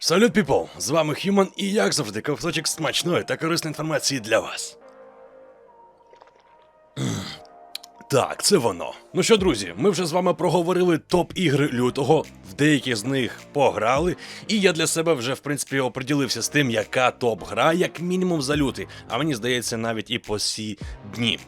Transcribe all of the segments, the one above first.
Салют, піпл! З вами Хьюман і як завжди ковточок смачної та корисної інформації для вас. Так, це воно. Ну що, друзі, ми вже з вами проговорили топ-ігри лютого, в деякі з них пограли, і я для себе вже, в принципі, оприділився з тим, яка топ-гра, як мінімум за лютий, а мені здається, навіть і по сі дні.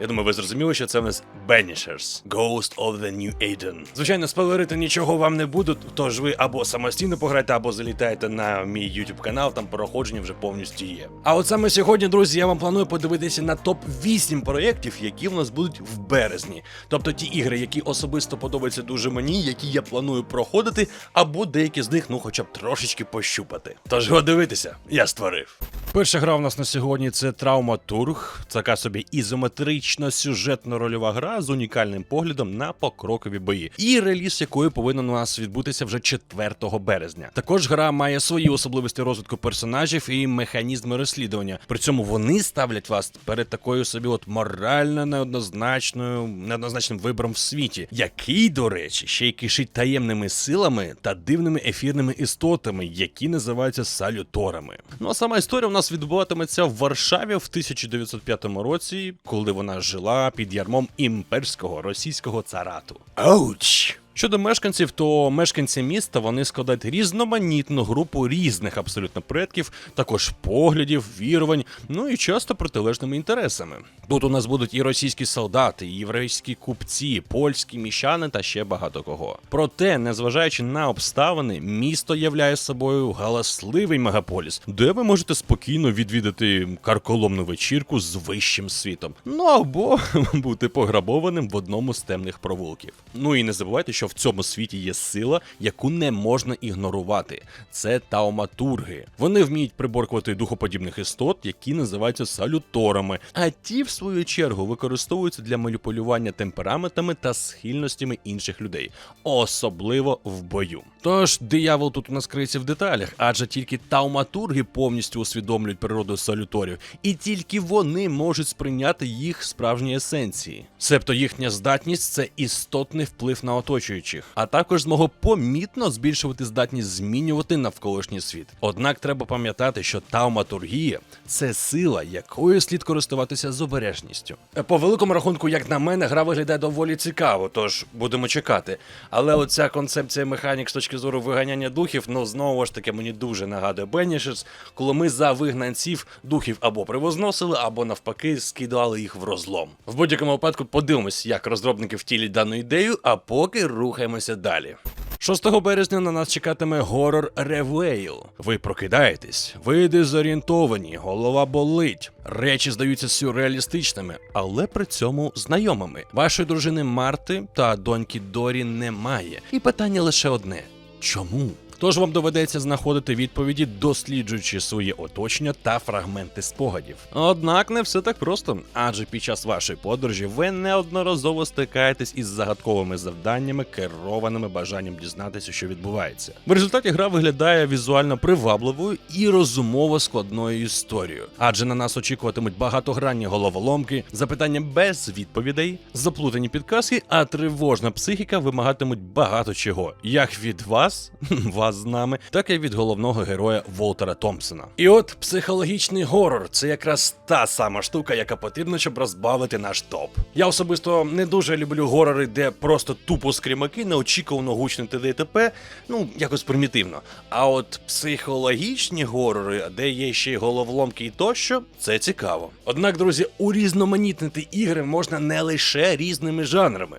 Я думаю, ви зрозуміли, що це в нас Banishers Ghost of the New Eden. Звичайно, спойлерити нічого вам не буду, тож ви або самостійно пограєте, або залітаєте на мій YouTube канал, там проходження вже повністю є. А от саме сьогодні, друзі, я вам планую подивитися на топ 8 проєктів, які в нас будуть в березні. Тобто ті ігри, які особисто подобаються дуже мені, які я планую проходити, або деякі з них, ну хоча б трошечки пощупати. Тож го дивитися, я створив. Перша гра у нас на сьогодні це Травматург, така собі ізометрична сюжетно-рольова гра з унікальним поглядом на покрокові бої, і реліз якої повинен у нас відбутися вже 4 березня. Також гра має свої особливості розвитку персонажів і механізми розслідування. При цьому вони ставлять вас перед такою собі от морально неоднозначною, неоднозначним вибором в світі, який, до речі, ще й кишить таємними силами та дивними ефірними істотами, які називаються салюторами. Ну а сама історія у нас відбуватиметься в Варшаві в 1905 році, коли вона жила під ярмом імперського російського царату. Ауч! Щодо мешканців, то мешканці міста вони складають різноманітну групу різних абсолютно предків, також поглядів, вірувань, ну і часто протилежними інтересами. Тут у нас будуть і російські солдати, і єврейські купці, польські міщани та ще багато кого. Проте, незважаючи на обставини, місто являє собою галасливий мегаполіс, де ви можете спокійно відвідати карколомну вечірку з вищим світом. Ну або бути пограбованим в одному з темних провулків. Ну і не забувайте, що в цьому світі є сила, яку не можна ігнорувати. Це тауматурги. Вони вміють приборкувати духоподібних істот, які називаються салюторами. А ті, в свою чергу, використовуються для маніпулювання темпераментами та схильностями інших людей, особливо в бою. Тож диявол тут у нас криється в деталях, адже тільки тауматурги повністю усвідомлюють природу салюторів, і тільки вони можуть сприйняти їх справжні есенції. Себто їхня здатність це істотний вплив на оточуючих, а також змогло помітно збільшувати здатність змінювати навколишній світ. Однак треба пам'ятати, що тауматургія це сила, якою слід користуватися з обережністю. По великому рахунку, як на мене, гра виглядає доволі цікаво, тож будемо чекати. Але оця концепція механік з точки зору виганяння духів, ну знову ж таки мені дуже нагадує Бенішерс, коли ми за вигнанців духів або привозносили, або навпаки скидали їх в розлом. В будь-якому випадку подивимось, як розробники втілять дану ідею, а поки рухаємося далі. 6 березня на нас чекатиме горор Ревейл. Ви прокидаєтесь, ви дезорієнтовані, голова болить. Речі здаються сюрреалістичними, але при цьому знайомими. Вашої дружини Марти та доньки Дорі немає. І питання лише одне: чому? Тож вам доведеться знаходити відповіді, досліджуючи своє оточення та фрагменти спогадів. Однак не все так просто, адже під час вашої подорожі ви неодноразово стикаєтесь із загадковими завданнями, керованими бажанням дізнатися, що відбувається. В результаті гра виглядає візуально привабливою і розумово складною історією, адже на нас очікуватимуть багатогранні головоломки, запитання без відповідей, заплутані підказки, а тривожна психіка вимагатимуть багато чого, як від вас, вас з нами, так і від головного героя Волтера Томпсона. І от психологічний горор це якраз та сама штука, яка потрібна, щоб розбавити наш топ. Я особисто не дуже люблю горори, де просто тупо скрімаки, неочікувано гучно т.д. і т.п., ну якось примітивно. А от психологічні горори, де є ще й головоломки і тощо, це цікаво. Однак, друзі, урізноманітнити ігри можна не лише різними жанрами.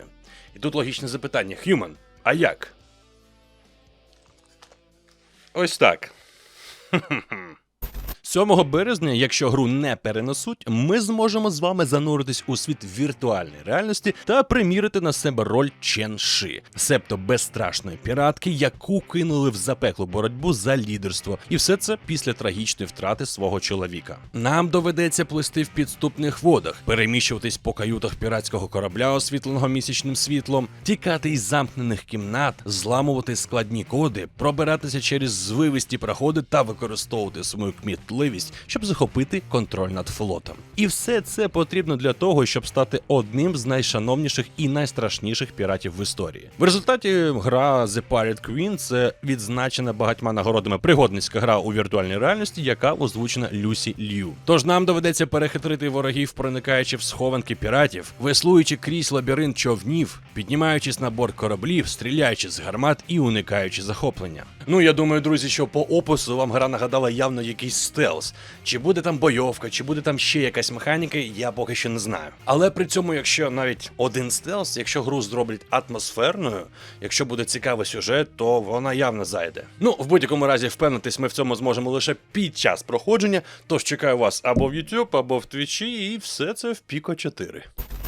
І тут логічне запитання: Human, а як? Ось так. 7 березня, якщо гру не перенесуть, ми зможемо з вами зануритись у світ віртуальної реальності та примірити на себе роль Чен-Ши, себто безстрашної піратки, яку кинули в запеклу боротьбу за лідерство, і все це після трагічної втрати свого чоловіка. Нам доведеться плисти в підступних водах, переміщуватись по каютах піратського корабля, освітленого місячним світлом, тікати із замкнених кімнат, зламувати складні коди, пробиратися через звивисті проходи та використовувати свою кмітлу можливість, щоб захопити контроль над флотом. І все це потрібно для того, щоб стати одним з найшановніших і найстрашніших піратів в історії. В результаті гра The Pirate Queen це відзначена багатьма нагородами пригодницька гра у віртуальній реальності, яка озвучена Люсі Лью. Тож нам доведеться перехитрити ворогів, проникаючи в схованки піратів, веслуючи крізь лабіринт човнів, піднімаючись на борт кораблів, стріляючи з гармат і уникаючи захоплення. Ну я думаю, друзі, що по опису вам гра нагадала явно якийсь стелс. Чи буде там бойовка, чи буде там ще якась механіка, я поки що не знаю. Але при цьому, якщо навіть один стелс, якщо гру зроблять атмосферною, якщо буде цікавий сюжет, то вона явно зайде. Ну, в будь-якому разі, впевнитись, ми в цьому зможемо лише під час проходження. Тож чекаю вас або в YouTube, або в Твічі, і все це в Pico 4.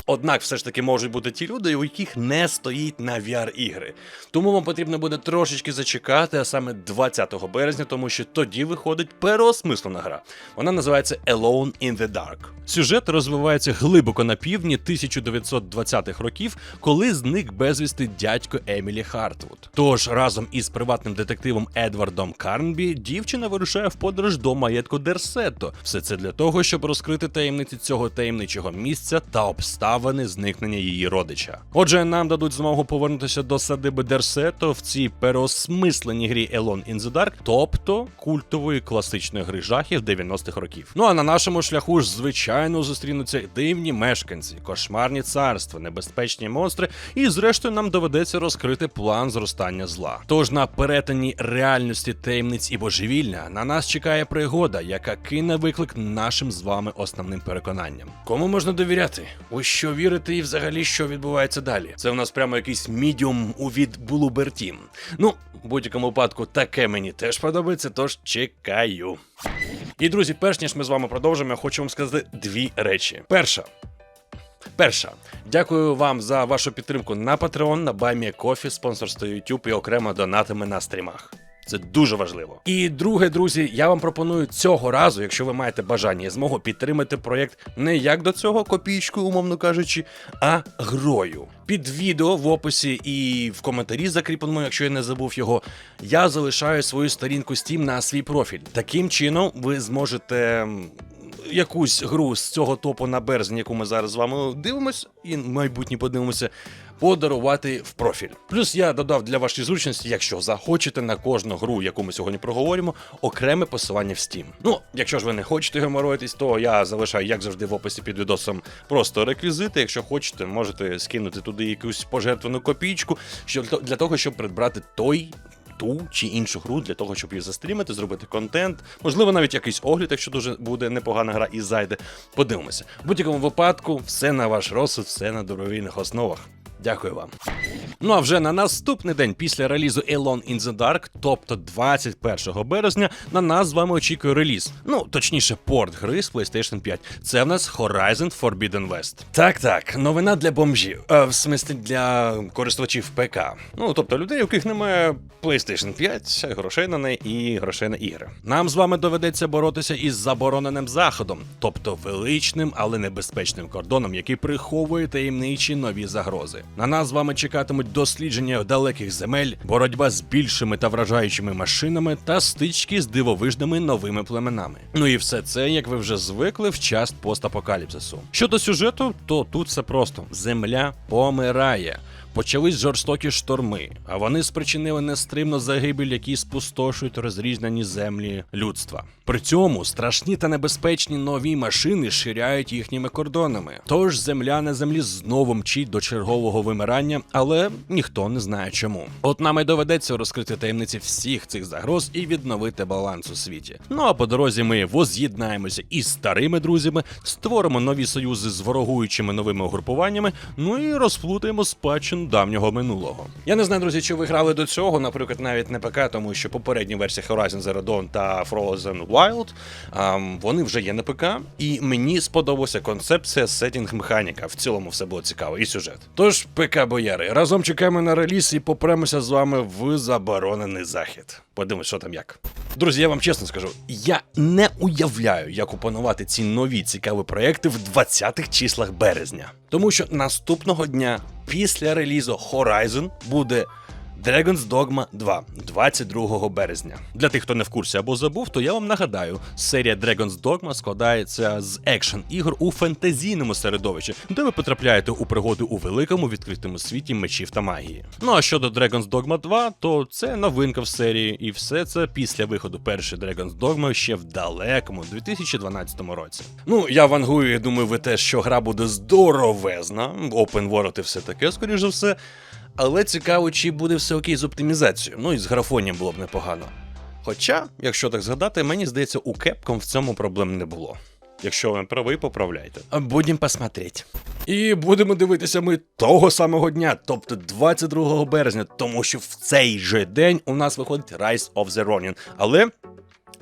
Однак все ж таки можуть бути ті люди, у яких не стоїть на VR-ігри. Тому вам потрібно буде трошечки зачекати, а саме 20 березня, тому що тоді виходить переосмислена гра. Вона називається Alone in the Dark. Сюжет розвивається глибоко на півдні 1920-х років, коли зник безвісти дядько Емілі Хартвуд. Тож разом із приватним детективом Едвардом Карнбі дівчина вирушає в подорож до маєтку Дерсетто. Все це для того, щоб розкрити таємниці цього таємничого місця та обставини зникнення її родича. Отже, нам дадуть змогу повернутися до садиби Дерсетто в цій переосмисленій грі Alone in the Dark, тобто культової класичної гри жахів 90-х років. Ну а на нашому шляху ж звичайно зустрінуться дивні мешканці, кошмарні царства, небезпечні монстри, і зрештою нам доведеться розкрити план зростання зла. Тож на перетині реальності таємниць і божевілля на нас чекає пригода, яка кине виклик нашим з вами основним переконанням. Кому можна довіряти? У що вірити і взагалі що відбувається далі? Це в нас прямо якийсь мідіум у від Булубертін. Ну, в будь-якому випадку, таке мені теж подобається, тож чекаю. І друзі, перш ніж ми з вами продовжимо, я хочу вам сказати дві речі. Перша. Перша, дякую вам за вашу підтримку на Patreon, на BuyMeACoffee, спонсорство YouTube і окремо донатами на стрімах. Це дуже важливо. І друге, друзі, я вам пропоную цього разу, якщо ви маєте бажання і змогу підтримати проєкт не як до цього копійкою, умовно кажучи, а грою. Під відео в описі і в коментарі закріпленому, якщо я не забув його, я залишаю свою сторінку Steam на свій профіль. Таким чином, ви зможете. Якусь гру з цього топу на березень, яку ми зараз з вами дивимось, і майбутнє подивимося, подарувати в профіль. Плюс я додав для вашої зручності, якщо захочете на кожну гру, яку ми сьогодні проговоримо, окреме посилання в Steam. Ну, якщо ж ви не хочете геморроїтись, то я залишаю, як завжди, в описі під відосом просто реквізити. Якщо хочете, можете скинути туди якусь пожертвану копійку, щоб для того, щоб придбати той. Ту чи іншу гру для того, щоб її застрімити, зробити контент, можливо, навіть якийсь огляд, якщо дуже буде непогана гра і зайде. Подивимося. В будь-якому випадку, все на ваш розсуд, все на добровільних основах. Дякую вам. Ну а вже на наступний день після релізу Alone in the Dark, тобто 21 березня, на нас з вами очікує реліз. Ну, точніше, порт гри з PlayStation 5. Це в нас Horizon Forbidden West. Так, так, новина для бомжів. А, в смислі для користувачів ПК. Ну, тобто людей, у яких немає PlayStation 5, грошей на неї і грошей на ігри. Нам з вами доведеться боротися із забороненим заходом, тобто величним, але небезпечним кордоном, який приховує таємничі нові загрози. На нас з вами чекатимуть дослідження далеких земель, боротьба з більшими та вражаючими машинами та стички з дивовижними новими племенами. Ну і все це, як ви вже звикли, в час постапокаліпсису. Щодо сюжету, то тут все просто: земля помирає. Почались жорстокі шторми, а вони спричинили нестримну загибель, які спустошують розрізнені землі людства. При цьому страшні та небезпечні нові машини ширяють їхніми кордонами. Тож земля на землі знову мчить до чергового вимирання, але ніхто не знає чому. От нам і доведеться розкрити таємниці всіх цих загроз і відновити баланс у світі. Ну а по дорозі ми воз'єднаємося із старими друзями, створимо нові союзи з ворогуючими новими угрупуваннями, ну і розплутаємо спадщину давнього минулого. Я не знаю, друзі, чи ви грали до цього, наприклад, навіть не ПК, тому що попередні версії Horizon Zero Dawn та Frozen Wild, вони вже є на ПК, і мені сподобалася концепція сеттінг механіка. В цілому все було цікаво, і сюжет. Тож, ПК бояри, разом чекаємо на реліз і попремося з вами в заборонений захід. Подивимось, що там як. Друзі, я вам чесно скажу, я не уявляю, як опанувати ці нові цікаві проекти в 20-х числах березня. Тому що наступного дня, після релізу Horizon, буде Dragon's Dogma 2 22 березня. Для тих, хто не в курсі або забув, то я вам нагадаю, серія Dragon's Dogma складається з екшен ігор у фентезійному середовищі, де ви потрапляєте у пригоди у великому відкритому світі мечів та магії. Ну а щодо Dragon's Dogma 2, то це новинка в серії, і все це після виходу першої Dragon's Dogma ще в далекому 2012 році. Ну я вангую, і думаю, ви теж, що гра буде здоровезна, open world і все таке, скоріш за все. Але цікаво, чи буде все окей з оптимізацією. Ну і з графонієм було б непогано. Хоча, якщо так згадати, мені здається, у Capcom в цьому проблем не було. Якщо ви правий, поправляйте. Будемо посмотреть. І будемо дивитися ми того самого дня, тобто 22 березня, тому що в цей же день у нас виходить Rise of the Ronin. Але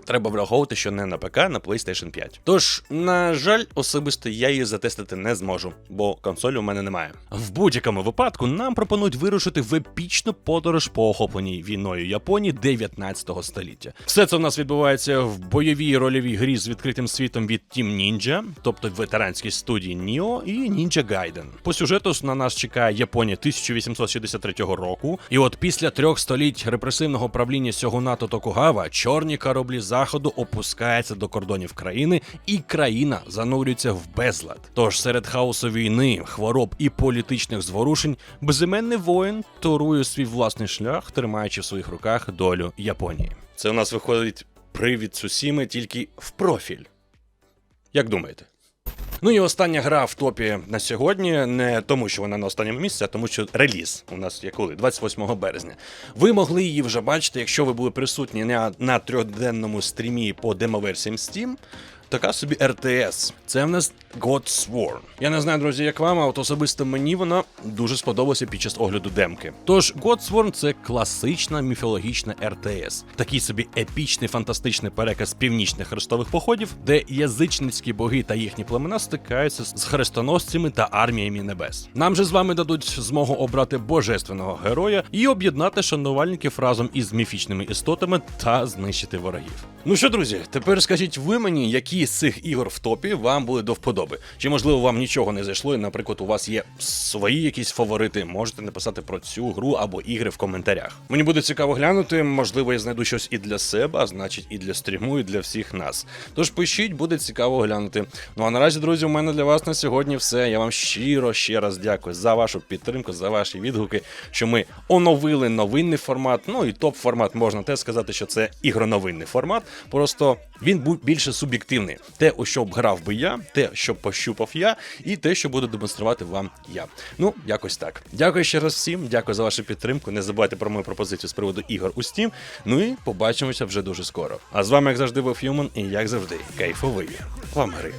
треба враховувати, що не на ПК, на PlayStation 5. Тож, на жаль, особисто я її затестити не зможу, бо консолі у мене немає. В будь-якому випадку нам пропонують вирушити в епічну подорож по охопленій війною Японії 19 століття. Все це у нас відбувається в бойовій рольовій грі з відкритим світом від Team Ninja, тобто ветеранській студії Nio і Ninja Gaiden. По сюжету на нас чекає Японія 1863 року, і от після трьох століть репресивного правління Сьогунато Токугава чорні кораблі заходу опускається до кордонів країни, і країна занурюється в безлад. Тож серед хаосу війни, хвороб і політичних зворушень, безіменний воїн торує свій власний шлях, тримаючи в своїх руках долю Японії. Це у нас виходить привід Сусіми тільки в профіль. Як думаєте? Ну і остання гра в топі на сьогодні, не тому, що вона на останньому місці, а тому, що реліз у нас є коли 28 березня. Ви могли її вже бачити, якщо ви були присутні на, на трьохденному стрімі по демоверсіям Steam. Така собі RTS. Це в нас God Sworn. Я не знаю, друзі, як вам, а от особисто мені вона дуже сподобалася під час огляду демки. Тож God Sworn це класична міфологічна RTS. Такий собі епічний фантастичний переказ північних хрестових походів, де язичницькі боги та їхні племена стикаються з хрестоносцями та арміями небес. Нам же з вами дадуть змогу обрати божественного героя і об'єднати шанувальників разом із міфічними істотами та знищити ворогів. Ну що, друзі, тепер скажіть ви мені, які з цих ігор в топі вам були до вподоби? Чи можливо вам нічого не зайшло, і, наприклад, у вас є свої якісь фаворити? Можете написати про цю гру або ігри в коментарях. Мені буде цікаво глянути. Можливо, я знайду щось і для себе, а значить, і для стріму, і для всіх нас. Тож пишіть, буде цікаво глянути. Ну а наразі, друзі, у мене для вас на сьогодні все. Я вам щиро ще раз дякую за вашу підтримку, за ваші відгуки, що ми оновили новинний формат. Ну і топ формат можна теж сказати, що це ігроновинний формат. Просто він був більше суб'єктивний. Те, у що б грав би я, те, що пощупав я, і те, що буду демонструвати вам я. Ну, якось так. Дякую ще раз всім, дякую за вашу підтримку. Не забувайте про мою пропозицію з приводу ігор у Steam. Ну і побачимося вже дуже скоро. А з вами, як завжди, був Human, і як завжди, кайфовий вам гри.